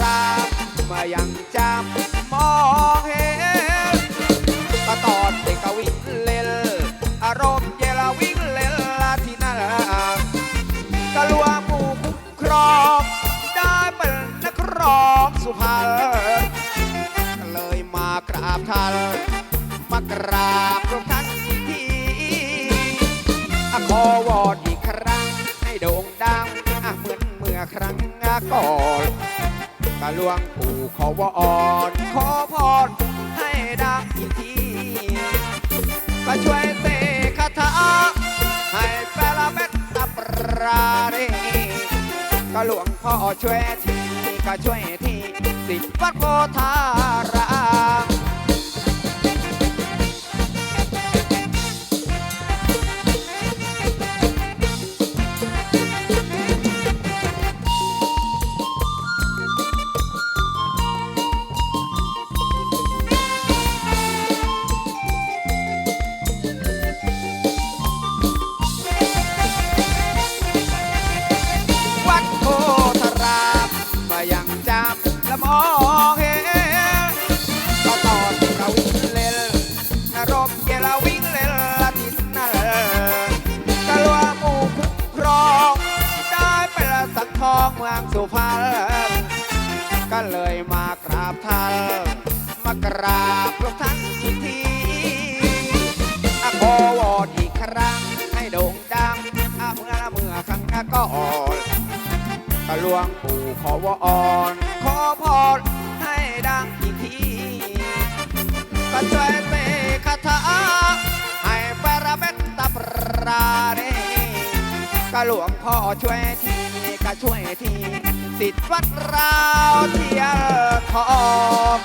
รามมายังจำมองเห็นก็ตอนเด็กก็วิ่งเล่นอารมณ์เยลวิ่งเล่นที่นั่นก็ลวงผู้คุ้มครองได้เป็นนักร้องสุพรรณก็เลยมากราบท่านมากราบพระท่านอีกทีอะขอวอนอีกครั้งให้โด่งดังอะเหมือนเมื่อครั้งก่อน กะหลวงปู่ขอวอนขอพรให้ดังอีกทีก็ช่วยเสกคาถาให้แปลเม็ดตับราเรก็หลวงพ่อช่วยทีก็ช่วยทีสิวัดโพธาร สุพรรณก็เลยมากราบท่านมากราบหลวงท่านอีกทีอะขอวอนอีกครั้งให้โด่งดังอะเมื่อเมื่อครั้งก็อ่อนกะหลวงปู่ขอวอนขอพรให้ดังอีกทีก็ช่วยเสกคาถาให้ปราเมตตาปราเนก็หลวงพ่อช่วยที ก็ช่วยที สิทธิ์วัดราวเทียนทอง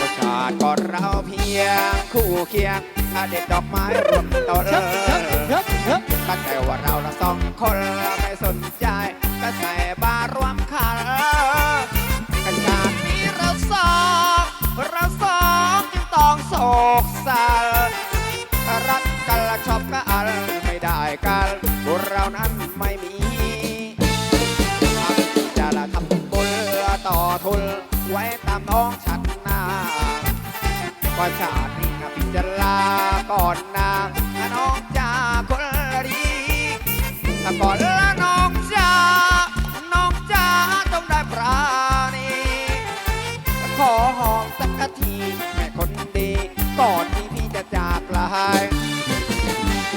ประชาติก่อนเราเพียงคู่เคียงอาเด็ดดอกไม้รวมต้นตั้งแต่ว่าเราละสองคนไม่สนใจก็ใส่บาร์รวม ชาตินี้นะพิจารณาก่อนนาน้องจาคนดีถ้าก่อนละน้องจ้าน้องจ้าต้องได้ปราณีขอหอมสักทีแม่คนดีก่อนที่พี่จะจากลา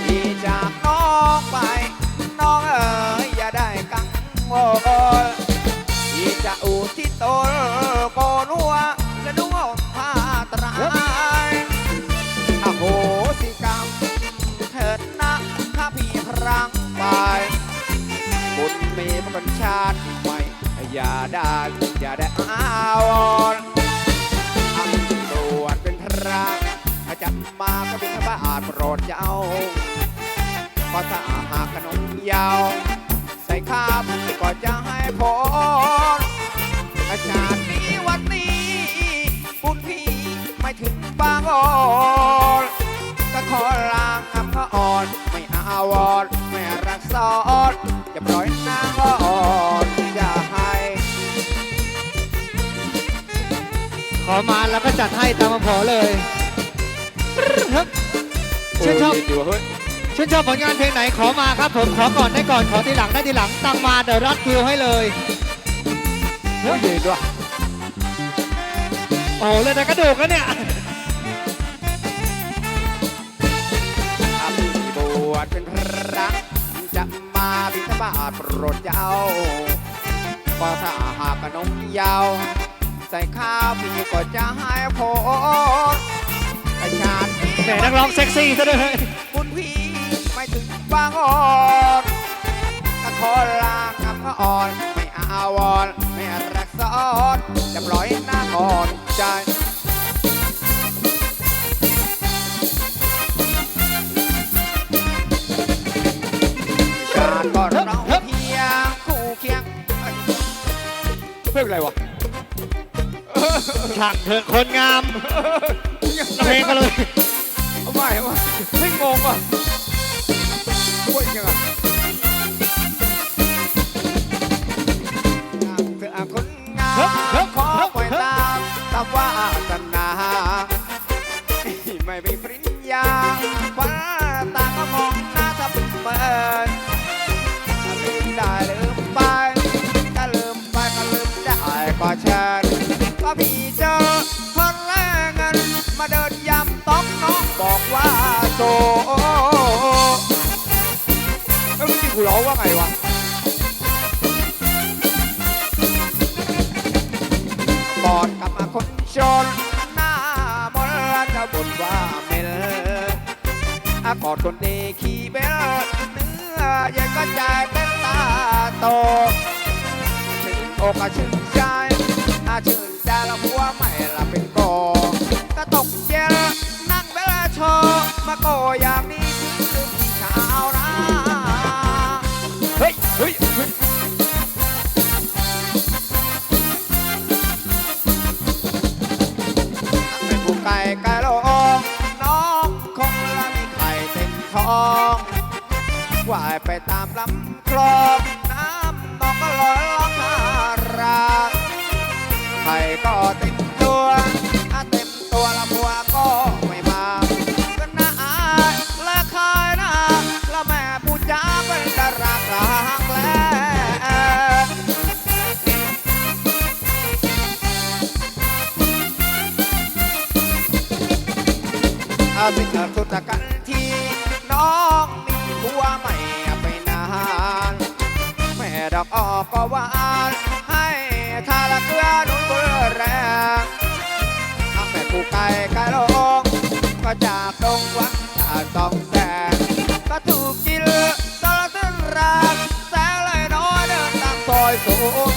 ที่จากน้องไป น้องเอ๋ยอย่าได้กังวลที่จะอุทิศตน อย่าได้อย่าได้อาวรตำตรวจเป็นพระจะมาก็เป็นบาทโปรดเจ้าก็ถ้าหากขนมยาว ใส่ข้าวก็จะให้พร อมาแล้วก็จัดให้ตามมาขอเลยครับชื่นชอบโยดีว่ะเฮ้ยชื่นชอบผลงานเพลงไหนขอมาครับผมขอก่อนได้ก่อนขอทีหลังได้ทีหลังตั้งมาเดี๋ยวรัดคิวให้เลยเฮ้ยดีด้วยโอ้โหเลยแต่กระดูกแล้วเนี่ยถ้าพี่บวชเป็นพระจะมาบิณฑบาตโปรดเจ้าก็ถ้าหากขนมยาว ใส่ข้าวพี่ก็จะให้พรประชาตินี้แหมนักร้องเซ็กซี่ซะด้วยบุญพี่ไม่ถึงบางอ่อนถ้าขอลาคำอ่อน ไม่อาวรณ์ไม่รักซ้อนจะปล่อยหน้าอ่อนใจชาติก่อนเราเพียงคู่เคียงเฮ้ยเพลงอะไรวะ ช่างเถอะคนงามเพลงกันเน้องน้องบอกว่าโซเอ้ยเมื่อกี้กูร้องว่าไงวะกอดกับมาคนชนหน้ามนต์จะบุญว่าเมลอากอดคนดีขี่เบลเนื้อใหญ่ก็ใจเต้นตาโตชื่นอกก็ชื่นใจอาชื่นใจแล้วหัวไม่ละเป็น มาโกอย่างนี้คือพี่ชาวนาเฮ้ยเฮ้ยเฮ้ยเป็นผู้ไก่ไก่โลงน้องคงละมีไข่เต็มท้องว่ายไปตามลำคลองน้ำน้องก็ลอยล่องหาราไข่ก็เต็ม อาสิอาสุตกันทีน้องมีผัวใหม่ไปนานแม่ดอกออกก็หวานให้ทาละเกลือนุ่นเบื่อแรงทั้งแม่ผู้ไก่ไก่ลงก็จากตรงวัดตาสองแสงก็ถูกกินตลอดเส้นรางแสงเลยน้อยเดินตามซอยสูง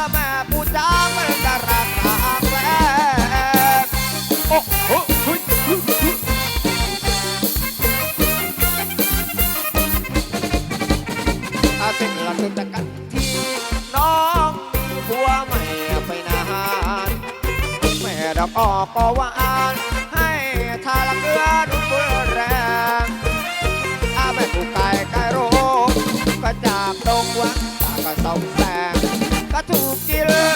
ละแม่ผู้จ้าเป็นดาราตากแลงโอ้โหฮ้ยเฮ้ยเฮ้ยอาเส้นละสุดกันทีน้องมีผัวใหม่ไปนานแม่ดอกออกก็หวานให้ทาละเกลือดุนเบื่อแรงอาแม่ผู้ก่ไก่โรคก็จากดงวังตาก็ส่องแส ง